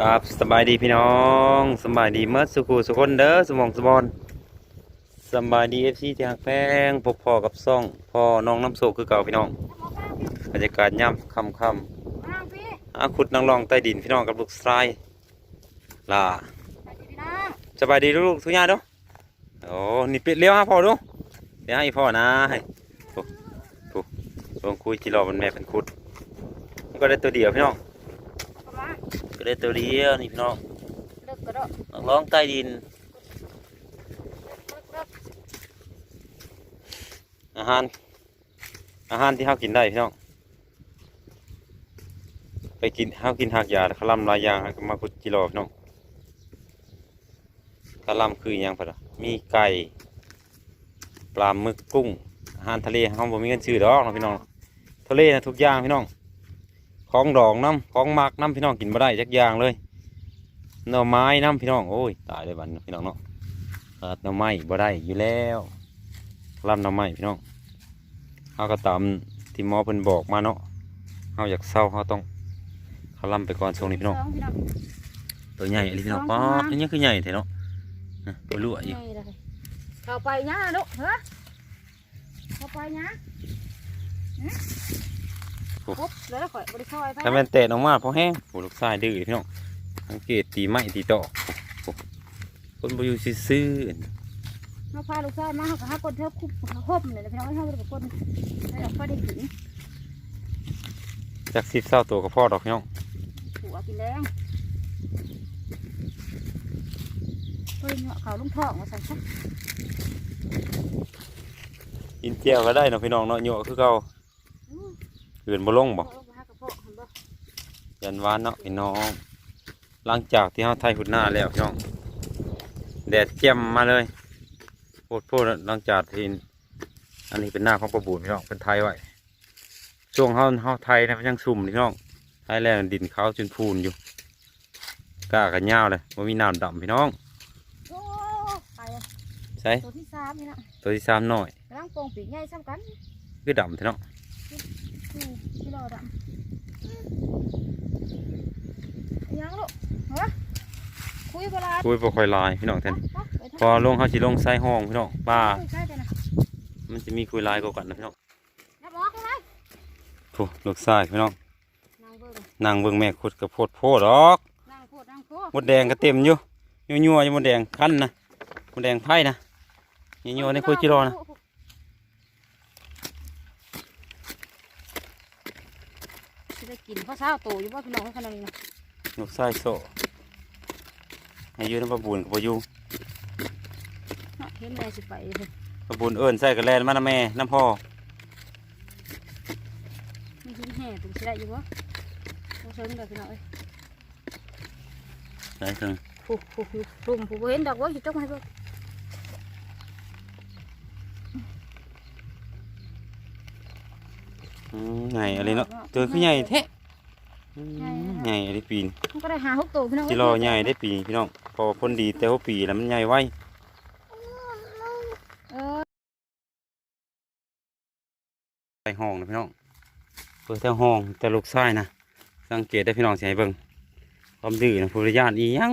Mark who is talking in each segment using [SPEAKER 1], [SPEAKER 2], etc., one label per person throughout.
[SPEAKER 1] กับสบายดีพี่น้องสบายดีเมื่อสุขุสุคนเด้อสมองสมบอนสบายดีเอฟซีที่หักแพงพบพ่อกับซ่องพ่อน้องน้ำโซคือเก่าพี่น้องบรรยากาศย่ำค่ำค่ำอาขุดนางรองใต้ดินพี่น้องกับลูกชายล่า
[SPEAKER 2] ไปสิพี่น้อง
[SPEAKER 1] สบายดีลูกทุกอย่างเด้อโอ้นี่เป็ดเลี้ยวฮะพ่อดูเดี๋ยวให้พ่อนะให้โอ้โหลงคุยจีรอมันแม่เป็นคุดมันก็ได้ตัวเดียวพี่น้อง ได้ตัวเดียวนี่พี่น้อง
[SPEAKER 2] เลิกกระโดด
[SPEAKER 1] นักร้องใต้ดิน
[SPEAKER 2] เลิกเลิก
[SPEAKER 1] อาหาร อาหารที่เฮากินได้พี่น้อง ไปกินเฮากินหักยาคลำหลายอย่างก็มาคุดจิโร่พี่น้องคลำคืออหยังพะล่ะมีไก่ปลาหมึกกุ้งอาหารทะเลเฮาบ่มีเงินซื้อดอกเนาะพี่น้อง ทะเลนะทุกอย่างพี่น้อง ของดองน้ำของหมักน้ำพี่น้องกินบ่ได้จักอย่างเลยหน่อไม้น้ำพี่น้องโอ้ยตายเลยบันพี่น้องเนาะหน่อไม้บ่ได้อยู่แล้วลำหน่อไม้พี่น้องเฮาก็ตามที่หมอเพิ่นบอกมาเนาะเฮาอยากเศร้าเฮาต้องเขาลำไปก่อนช่วงนี้พี่น้องตัวใหญ่อันนี้พี่น้
[SPEAKER 2] อง
[SPEAKER 1] ป๊อด
[SPEAKER 2] ตัว
[SPEAKER 1] อันนี้คือใหญ่แท้เนาะนะบ่รู้อีก
[SPEAKER 2] นี่เลยเข้าไปนะลูกเฮ้อเข้าไปนะ หึปุ๊บแล้วข่อยบริซอยไป
[SPEAKER 1] ถ้าแม่นแตะออกมาพอแห้งโอ้ลูกชายดื้อพี่น้องสังเกตตีไม้ตีตอกโอ้คนบ่อยู่ซื่อๆ
[SPEAKER 2] มาพาลูกชายมาเขาก็หาคนเท่าคุบหบเลยนะพี่น้องให้เขาเป็นคนได้ดอกก็ได้ถึง
[SPEAKER 1] จากสิบเศร้าตัวกับพ่อดอกพี่น้อง
[SPEAKER 2] หัวกินแรงเฮ้ยเนาะเขาลุงทองมาใส่ชัก
[SPEAKER 1] กินเจียวก็ได้เนาะพี่น้องเนาะโยกคือเก่า เกินบ่ลงบ่
[SPEAKER 2] เอาไปหากระเพาะเห็นบ่
[SPEAKER 1] ยันหวานเนาะพี่น้อง หลังจากที่เฮาไทยหุ่นหน้าแล้วพี่น้อง แดดเจียมมาเลยโพดโพดหลังจากที่อันนี้เป็นหน้าของประบูนพี่น้องเป็นไทยไว้ช่วงเฮาเฮาไทยนะมันยังสุ่มนี่พี่น้องไทยแล้วดินขาวจนพูนอยู่กล้ากันยาวเลยบ่มีน้ำดำพี่น้อง
[SPEAKER 2] โอ้ไปอะ
[SPEAKER 1] ใช่
[SPEAKER 2] ตัวที่สามนี่นะ
[SPEAKER 1] ตัวที่สามน้อย
[SPEAKER 2] กำลังโป่งปีกใหญ่ซ้ำกัน
[SPEAKER 1] คือดำพี่น้อง
[SPEAKER 2] นี่ที่รอดำยังลูกฮะคุยโบราณ
[SPEAKER 1] คุยบ่ค่อยหลายพี่น้องแทน
[SPEAKER 2] ไปไป
[SPEAKER 1] พอลงเขาสิลงใส่ห้องพี่น้องป้า
[SPEAKER 2] คุยใช่จ้ะนะ
[SPEAKER 1] มันจะมีคุยหลายกว่ากันนะพี่น้อง
[SPEAKER 2] นับออกเลย
[SPEAKER 1] โอ้ลูกชายพี่น้อง
[SPEAKER 2] นางเบิ่ง
[SPEAKER 1] นางเบิ่งแม่ขุดกับโพดโพดดอก
[SPEAKER 2] นางโคตรนางโค
[SPEAKER 1] มดแดงก็เต็มอยู่ยัวๆอยู่มดแดงคันนะมดแดงไผ่นะยัวๆในคุยจิโร่นะ
[SPEAKER 2] จะได้กินข้าวเช้าโตอยู่ว่าพี่น้องขนาดนี้นะ
[SPEAKER 1] ลูกชายโซให้อยืนน้ำปลาบุญกับปลายู
[SPEAKER 2] เนาะเห็นแม่สิไปเลย
[SPEAKER 1] ปลาบุญเอิ้นใส่กระแลนมาน้ำแม่น้ำพ่อ
[SPEAKER 2] มีหินแห่ถึงสิได้อยู่วะต้องเชิงเด้อพี่น้องเอ้ย
[SPEAKER 1] ใส่ถึง
[SPEAKER 2] ผู้ผู้ผู้ลุมผู้บ่เห็นดอกว่าอยู่จกให้เบิ่ง
[SPEAKER 1] อืมใหญ่อะไรเนาะตัวคือใหญ่แท้อืม ใหญ่อะไรปีน
[SPEAKER 2] มันก็ได้หาหกตัวพี่น้อง
[SPEAKER 1] จิโร่ใหญ่ได้ปีพี่น้องพอพ้นดีแต่ว่าปีแล้วมันใหญ่ไว
[SPEAKER 2] เออ
[SPEAKER 1] ใส่ห้องนะพี่น้องเปิดแต่ห้องแต่ลูกชายนะสังเกตได้พี่น้องสิให้เบิ่งความดื้อนะผู้ริยานอีหยัง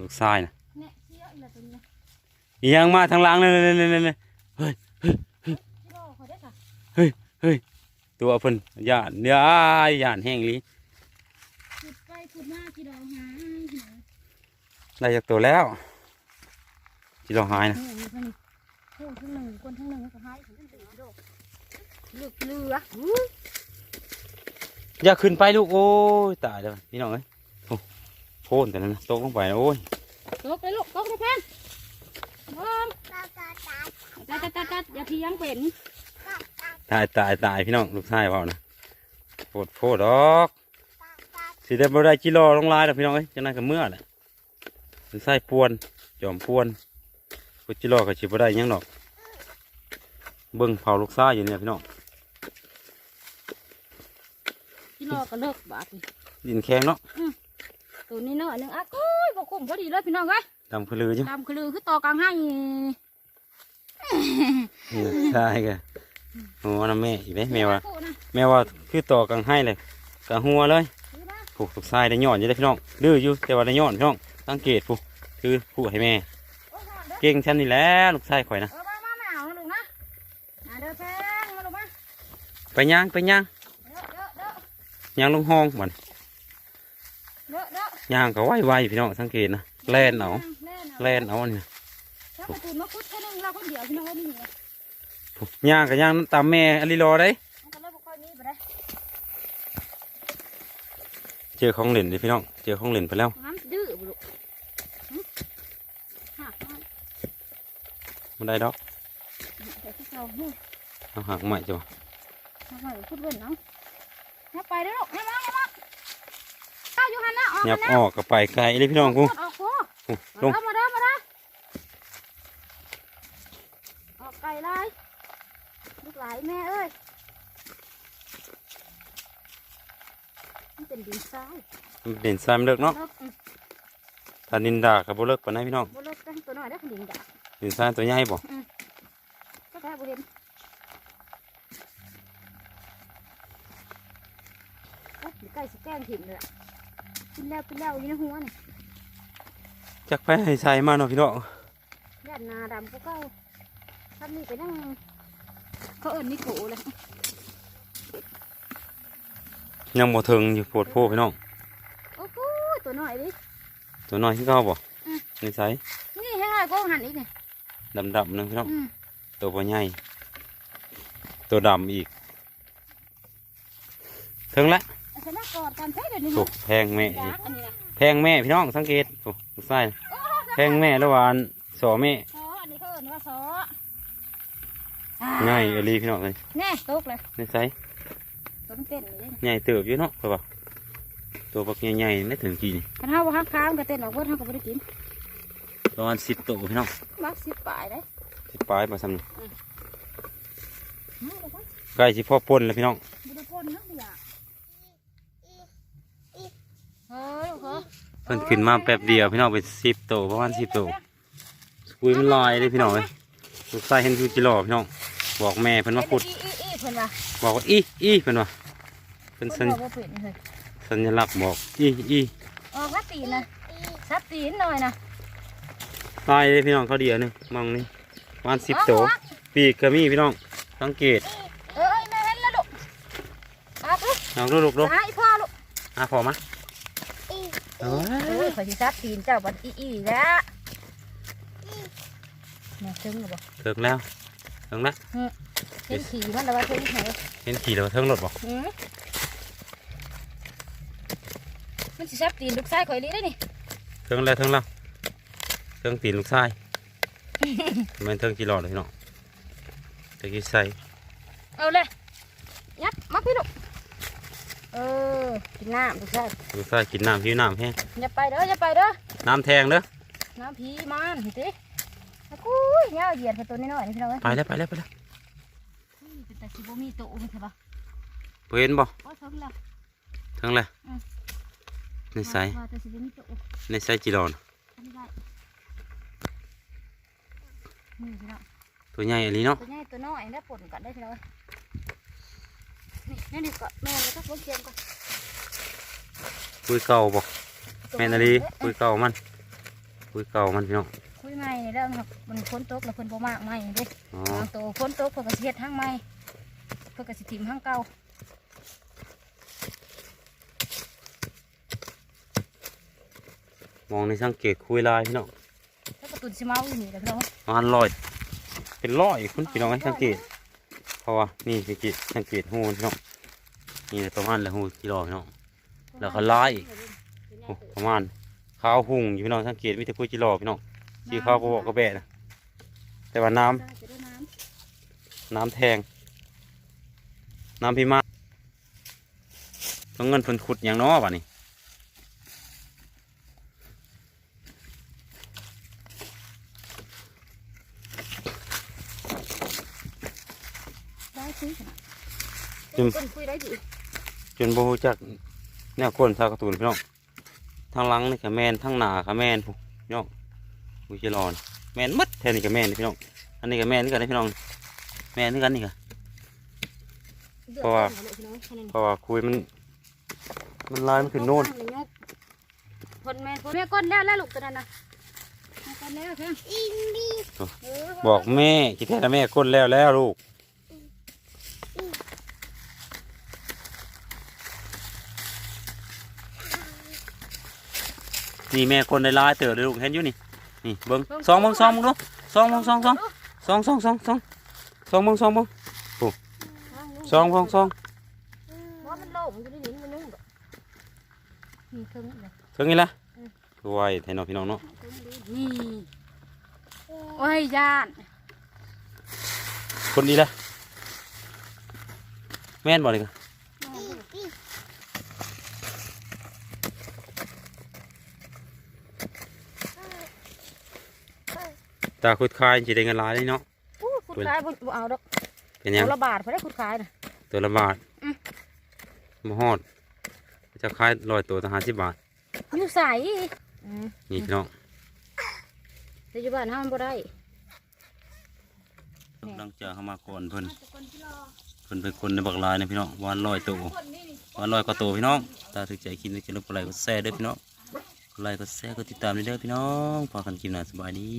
[SPEAKER 1] ลูกชายนะ
[SPEAKER 2] เนี่ยเสียอีหละตัวนี้นะ
[SPEAKER 1] อีหยังมาทางหลังเลยเลยเลยเลยเลย
[SPEAKER 2] จิโร่ขอได้ค่ะ
[SPEAKER 1] ตัวเพิ่นย่านเนื้อย่านแห้งลี
[SPEAKER 2] ขุดไปขุดมาจิโร่หา
[SPEAKER 1] ได้จากตัวแล้วที่เราหายนะ
[SPEAKER 2] เนี่ยมีคนโอ้ทั้งหนึ่งคนทั้งหนึ่งก็หายถึงทั้งสี่โดเลือกเลืออุ้ย
[SPEAKER 1] อย่าขึ้นไปลูกโอ้ยตายแล้วพี่น้องเอ้ยโอ้โพนแต่นั้นนะตกลงไปนะโอ้ย
[SPEAKER 2] ตกไปลูกตกไปแพนบอมตัดตัดตัดตัดอย่าเทียงเป็น
[SPEAKER 1] ตายตายตายพี่น้องลูกชายเปล่านะโพดโพดดอกสิได้บ่ได้กิโลลงลายดอกพี่น้องเอ้ยจังนั้นก็เมื่อแหละสิใส่ปวนจอมปวนพุจิโลก็สิบ่ได้หยังดอกเบิ่งเผาลูกซ่าอยู่เนี่ยพี่น้อง
[SPEAKER 2] จิโร่ก็เลิกบาดนี่
[SPEAKER 1] ดินแข็งเนาะ
[SPEAKER 2] ตัวนี้เนาะหนึ่งอะโอ้ยบอกคุ้มพอดีเลยพี่น้องเอ้ย
[SPEAKER 1] ดำคือลือจัง
[SPEAKER 2] ตามคือลือคือต่อกลางให้
[SPEAKER 1] ใช่ก็ โอ้น้ำแม่อีกไหมแม่ว่า
[SPEAKER 2] คู่นะ
[SPEAKER 1] แม่ว่าคือต่อกังให้เลยกะหัวเลย
[SPEAKER 2] ถือมา
[SPEAKER 1] ผูกสุกทรายได้ย่อนอยู่ได้อพี่น้องดื้ออยู่แต่ว่าได้ย่อนพี่น้องสังเกตผูกคือผูกให้แม่
[SPEAKER 2] โอ้ยมาเด้อ
[SPEAKER 1] เก่งชั้นนี่แหล้วลูกชายข่อยนะ
[SPEAKER 2] เออมามามาเอานะลูกนะมาเด้อแพงมาลูกมา
[SPEAKER 1] ไปย่างไปย่าง
[SPEAKER 2] เด้อเด้อเด้อย่าง
[SPEAKER 1] ลงห้องมัน
[SPEAKER 2] เด้อเด้อย่าง
[SPEAKER 1] ก็ไวไวๆพี่น้องสังเกตนะแล่นเอา
[SPEAKER 2] แล่นเอา
[SPEAKER 1] แล่นเอาอันนี้
[SPEAKER 2] ถ้ามาตื่นมาคุดแค่นึงเราคนเดีย
[SPEAKER 1] ย่างก็ย่างตามแม่อลิรอได้
[SPEAKER 2] มันก็เลยบ่ค่อยมีไปได้
[SPEAKER 1] เจอของเล่นเด้อพี่น้อง เจอของเล่นไปแล้ว
[SPEAKER 2] น้ำดื้อบุลุหึหักมา
[SPEAKER 1] มันได้ดอก
[SPEAKER 2] แต่ที่เราเนี่ย
[SPEAKER 1] เอาหักใหม่จ้ะ
[SPEAKER 2] ทำไมพูดเว้นเนาะอย่าไปเด้อลูกอย่ามาอย่ามาข้าอยู่หันหน้าออก
[SPEAKER 1] ยั
[SPEAKER 2] หั
[SPEAKER 1] บ
[SPEAKER 2] นหน้า
[SPEAKER 1] ออกกับไปไกลเลยพี่น้องกู
[SPEAKER 2] ออกโอ้
[SPEAKER 1] ลง
[SPEAKER 2] มามาเด้อมาเด้อออกไก่ลายลูก หลายแม่เอ้ยมันเป็นดินทราย
[SPEAKER 1] มันเด่นซ้ำเลิกเนาะ
[SPEAKER 2] เลิกอืม
[SPEAKER 1] ถ้านินดากับโบเลิกปานนั้นพี่น้อง
[SPEAKER 2] บ่เลิกกันตัวน้อยได้อคนดินดา
[SPEAKER 1] ดินซ้ำตัวใหญ่บ่
[SPEAKER 2] ก็ได้บ่เห็นโอ๊ยอยู่ใกล้สิแกล้งถิ่นเลยอะกินแล้วกินแล้วอยู่ในหัวนี่
[SPEAKER 1] จักไปให้ใส่มาเนาะพี่น้อง
[SPEAKER 2] ย่านนาดำก็เก้าทำนี่ไปนั่ง เขาเอิ้นนี่โกเลย
[SPEAKER 1] ยังบ่ถึงอยู่โพดโพพี่น้อง
[SPEAKER 2] โอ้โหตัวน้อยดิ
[SPEAKER 1] ตัวน้อยที่เก่าบ่
[SPEAKER 2] อืม
[SPEAKER 1] นิสัย
[SPEAKER 2] นี่ให้ง่ายก็หันอีกนี่
[SPEAKER 1] ดำๆนึงพี่น้อง
[SPEAKER 2] อืม
[SPEAKER 1] ตัวบ่ใหญ่ตัวดำอีกถึงละ
[SPEAKER 2] เอาชนะกอดกันใช่เดี๋ยวนี้
[SPEAKER 1] โอ้แพงแม่
[SPEAKER 2] จ้า
[SPEAKER 1] อีก
[SPEAKER 2] อันนี้นะ
[SPEAKER 1] แพงแม่พี่น้องสังเกตโอ้ลูกชายแพงแม่ระหว่างสอแม่
[SPEAKER 2] ซออันนี้เขาเอิ้นว่าซอ
[SPEAKER 1] ง่ายเอหลีพี่น้องเลย
[SPEAKER 2] แน่ตกเลย
[SPEAKER 1] นิสัย
[SPEAKER 2] ตัวมันเต้นเลย
[SPEAKER 1] ใหญ่เติบอยู่เนาะเพิ่นว่าตัวบักใหญ่ๆได้ถึงกี่นี่
[SPEAKER 2] คันเฮาว่าข้างค้างก็เต้นออกเพิ่นเฮาก็บ่ได้กิน
[SPEAKER 1] ประมาณ10ตัวพี่น้อง
[SPEAKER 2] มักสิปลายได้
[SPEAKER 1] สิปลายมาซ้ำนี่
[SPEAKER 2] มาเดี๋ยวก่อน
[SPEAKER 1] ใกล้สิพ่อป่นแล้วพี่น้อง
[SPEAKER 2] บ่ได้พ่นเนาะเนี่ยเฮ้ยเหรอ
[SPEAKER 1] เพิ่นขึ้นมาแป๊บเดียวพี่น้องเป็น10ตัวประมาณ10ตัวคุยมันลอยเลยพี่น้องเลยลูกชายเห็นคือจิรอพี่น้อง บอกแม่เพิ่นว่าขุด
[SPEAKER 2] อีอีอีเพิ่นว่า
[SPEAKER 1] บอกว่าอีอีเพิ่นว่าเป็น
[SPEAKER 2] เพิ่
[SPEAKER 1] สั
[SPEAKER 2] น
[SPEAKER 1] ญ
[SPEAKER 2] บอกว่าเป็นเฮ้ย
[SPEAKER 1] สัญลักษณ์บอกอีอี
[SPEAKER 2] ออกมาตีนนะซับตีนหน่อยนะ
[SPEAKER 1] ตายเลยพี่น้องเขาเดียวหนึงมองนี่ประมาณ10ตัวปีกก็มีพี่น้องสังเกต
[SPEAKER 2] เอ้ยแม่เห็นแล้วลูกอาตุ๊ก
[SPEAKER 1] ลองดูลูกดู
[SPEAKER 2] หาอีพ่อลูก
[SPEAKER 1] อะพอมาเอ้
[SPEAKER 2] เอ้ย
[SPEAKER 1] ย
[SPEAKER 2] ขอยสิซับตีนเจ้าบัดอีอีแล้วแม่ถึงหรือบ่
[SPEAKER 1] ถึงแล้ว ถึงแล้ว
[SPEAKER 2] เห็นขี่มันแล้วว่าถึงไหน
[SPEAKER 1] เห็นขี่แล้วถึงรถบอก
[SPEAKER 2] หืมมันสิซับตีนลูกชายข่อยลีได้นี่
[SPEAKER 1] ถึงแล้วถึงแล้วถึงตีนลูกชายแมันถึงกี่หลอดเลยพี่น้องตะกี้ใส่
[SPEAKER 2] เอาเลยยับมาพี่ลูกเออกินน้ำลูกชาย
[SPEAKER 1] ลูกชายกินน้ำหิวน้ำแห้ง
[SPEAKER 2] อย่าไปเด้ออย่าไปเด้อ
[SPEAKER 1] น้ำแทงเด้อ
[SPEAKER 2] น้ำพีมันเห็นสิอะ กุ้ยเงาเหยียดไปตัวน้อยๆนี่พี่น้องเอ้ย
[SPEAKER 1] ไปแล้วไปแล้วไปแล้ว
[SPEAKER 2] อุ้ยเป็นแต่สิบ่มีตัวมันใช่ปะ
[SPEAKER 1] บ่เห็นบ่
[SPEAKER 2] โอ้ยถึงแล้ว
[SPEAKER 1] ถึงแล้ว
[SPEAKER 2] อืม
[SPEAKER 1] ในใส่
[SPEAKER 2] ว่าแต่สิบ่มีตัว
[SPEAKER 1] ในใส่จีรอน
[SPEAKER 2] ทำได้นี่พี่น้อง
[SPEAKER 1] ตัวใหญ่อันนี้เนาะ
[SPEAKER 2] ตัวใหญ่ตัวน้อยได้ผลกันได้พี่น้องเอ้ยนี่นี่นี่ก็แม่เลยก็พวกเชียงก่อน
[SPEAKER 1] คุยเก่าบ่แม่นอันนี้คุยเก่ามันคุยเก่ามันพี่น้อง
[SPEAKER 2] คุยใหม่นี่เด้อครับมันฝนตกแล้วเพิ่นบ่มากใหม่เด้
[SPEAKER 1] อ๋อ
[SPEAKER 2] บางตัวฝนตกเพิ่นก็สิเฮ็ดทางใหม่เพิ่นก็สิถิ่มทางเก่า
[SPEAKER 1] มองในสังเกตคุยลายพี่น้อง
[SPEAKER 2] แล้วก็ตุนสิเมาอยู่นี่แหละพี่น้อง
[SPEAKER 1] ประมาณร้อยเป็นร้อยคุณพี่น้องให้สังเกต เพราะว่านี่สังเกตสังเกตหูพี่น้องนี่แหละประมาณละหูกิโลพี่น้อง แล้วก็ลายอีกโอ้ประมาณขาวหุ่งอยู่พี่น้องสังเกตมีแต่คุยจิโลพี่น้อง สีขาวกระบอกกระแบะนะแต่ว่าน้ำ
[SPEAKER 2] จะได้น้ำ
[SPEAKER 1] น้ำแทง น้ำพิมาต้องเงินเพิ่นขุดอย่างน้อป่ะนี่
[SPEAKER 2] ได้คุยขนาด
[SPEAKER 1] จุ่ม
[SPEAKER 2] เพิ่นคุยได้ดี
[SPEAKER 1] จนบ่ฮู้จักแนวคนทากระตูนพี่น้องทางหลังนี่ก็แมนทางหน้าก็แมนผู้พี่น้อง คุยจิโลนแมนหมัดแทนนี่ก็แมนนี่พี่น้อง อันนี้ก็แมนนี่กันนะพี่น้อง แมนนี่กันนี่ก็เพราะว่าเพราะว่าคุยมัน มันลายมันขึ้นโน่น
[SPEAKER 2] คนแม่คนแม่ก้นแล้วแล้วลูกตัวนั้นนะแม่ก้นแล้วเพ่งเออ
[SPEAKER 1] บอกแม่คิดแท้นะแม่ก้นแล้วแล้วลูกนี่แม่ก้นได้ลายเต๋อเลยลูกเห็นอยู่นี่ นี่เบิ้งสองเบิ้งสองเบิ้งดูสองเบิ้งสองสองสองสองสองส ตาคุดคายสิได้เงินหลายเลยเนาะ
[SPEAKER 2] อู้ขุดขายบ่บ่เอาดอก
[SPEAKER 1] เป็นหยัง
[SPEAKER 2] เอาละบาทพอได้ขุดขายนะ
[SPEAKER 1] ตัวละบาท
[SPEAKER 2] อืม
[SPEAKER 1] มาฮอด จะขายร้อยตัวต่างหาสิบบาท
[SPEAKER 2] อยู่ใส่อืม
[SPEAKER 1] นี่พี่น้อง
[SPEAKER 2] แต่อยู่บ้านห้ามนบ่ได้
[SPEAKER 1] หลังจากเข้ามาก่อนเพิ่นเพิ่นเป็นคนในบักลายนะพี่น้องวันร้อยตัววันร้อยกว่าตัวพี่น้อง ตาถึกใจกินจะลบกดไลค์กดแชร์เด้อพี่น้องกดไลค์กดแชร์กดติดตามเด้อพี่น้องพอกันกินหน้าสบายดี